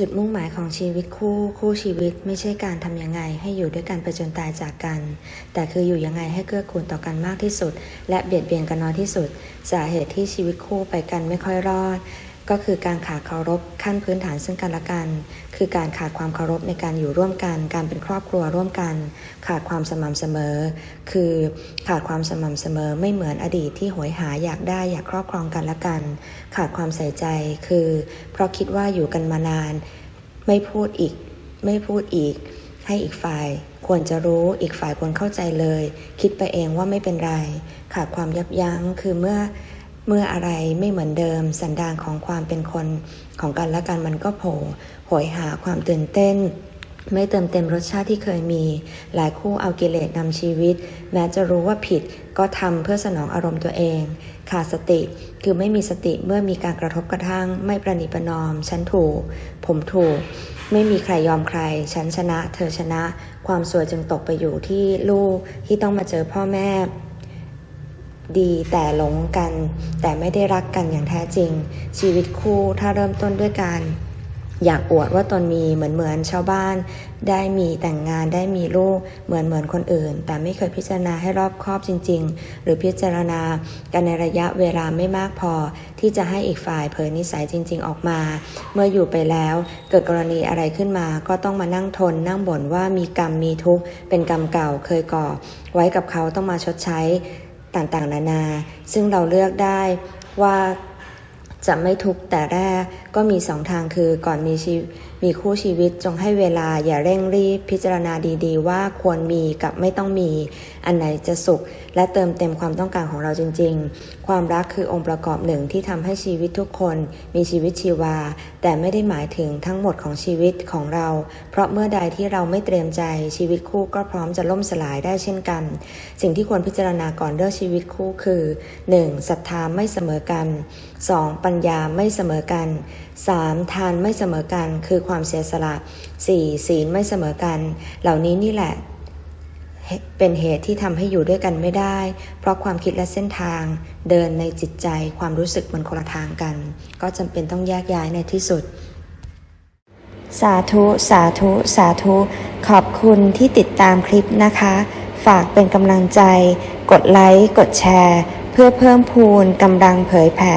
จุดมุ่งหมายของชีวิตคู่ คู่ชีวิตไม่ใช่การทำยังไงให้อยู่ด้วยกันไปจนตายจากกัน แต่คืออยู่ยังไงให้เกื้อกูลต่อกันมากที่สุด และเบียดเบียนกันน้อยที่สุด สาเหตุที่ชีวิตคู่ไปกันไม่ค่อยรอด ก็คือการขาดเคารพขั้นพื้นฐานซึ่งกันและกัน คือการขาดความเคารพในการอยู่ร่วมกัน การเป็นครอบครัวร่วมกัน ขาดความสม่ำเสมอ คือขาดความสม่ำเสมอไม่เหมือนอดีตที่โหยหาอยากได้อยากครอบครองกันและกัน ขาดความใส่ใจ คือ เพราะคิดว่าอยู่กันมานาน ไม่พูดอีก ไม่พูดอีก ให้อีกฝ่ายควรจะรู้อีกฝ่ายควรเข้าใจเลย คิดไปเองว่าไม่เป็นไร ขาดความยับยั้ง คือเมื่อ เมื่ออะไรไม่เหมือนเดิม สันดานของความเป็นคนของกันและกันมันก็โผล่โหยหาความตื่นเต้น ไม่เติมเต็มรสชาติที่เคยมี หลายคู่เอากิเลสนำชีวิต แม้จะรู้ว่าผิดก็ทำเพื่อสนองอารมณ์ตัวเองขาดสติคือไม่มีสติเมื่อมีการกระทบกระทั่ง ไม่ประนีประนอม ฉันถูก ผมถูก ไม่มีใครยอมใคร ฉันชนะ เธอชนะ ความสวยจึงตกไปอยู่ที่ลูกที่ต้องมาเจอพ่อแม่ ดีแต่หลงกัน แต่ไม่ได้รักกันอย่างแท้จริง ชีวิตคู่ถ้าเริ่มต้นด้วยการอยากอวดว่าตนมีเหมือนเหมือนชาวบ้าน ได้มีแต่งงานได้มีลูกเหมือนเหมือนคนอื่น แต่ไม่เคยพิจารณาให้รอบคอบจริง ๆ หรือพิจารณากันในระยะเวลาไม่มากพอ ที่จะให้อีกฝ่ายเผยนิสัยจริง ๆ ออกมา เมื่ออยู่ไปแล้ว เกิดกรณีอะไรขึ้นมา ก็ต้องมานั่งทน นั่งบ่นว่ามีกรรมมีทุกข์เป็นกรรมเก่าเคยก่อ ไว้กับเขาต้องมาชดใช้ ต่างๆ นานา ซึ่งเราเลือกได้ว่าจะไม่ทุกข์แต่แรกก็มีสองทางคือก่อนมีชีวมีคู่ชีวิตจงให้เวลาอย่าเร่งรีบพิจารณาดีๆ ว่าควรมีกับไม่ต้องมี อันไหนจะสุข และเติมเต็มความต้องการของเราจริง ๆ ความรักคือองค์ประกอบหนึ่งที่ทำให้ชีวิตทุกคนมีชีวิตชีวา แต่ไม่ได้หมายถึงทั้งหมดของชีวิตของเรา เพราะเมื่อใดที่เราไม่เตรียมใจชีวิตคู่ก็พร้อมจะล่มสลายได้เช่นกัน สิ่งที่ควรพิจารณาก่อนเลือกชีวิตคู่คือ 1. ศรัทธาไม่เสมอกัน 2. ปัญญาไม่เสมอกัน 3. ทานไม่เสมอกัน คือความเสียสละ 4. ศีลไม่เสมอกัน เหล่านี้นี่แหละ เป็นเหตุที่ทำให้อยู่ด้วยกันไม่ได้ เพราะความคิดและเส้นทาง เดินในจิตใจความรู้สึกมันคนละทางกัน ก็จำเป็นต้องแยกย้ายในที่สุด สาธุ สาธุ สาธุ ขอบคุณที่ติดตามคลิปนะคะ ฝากเป็นกำลังใจ กดไลค์ กดแชร์ เพื่อเพิ่มพูนกำลังเผยแผ่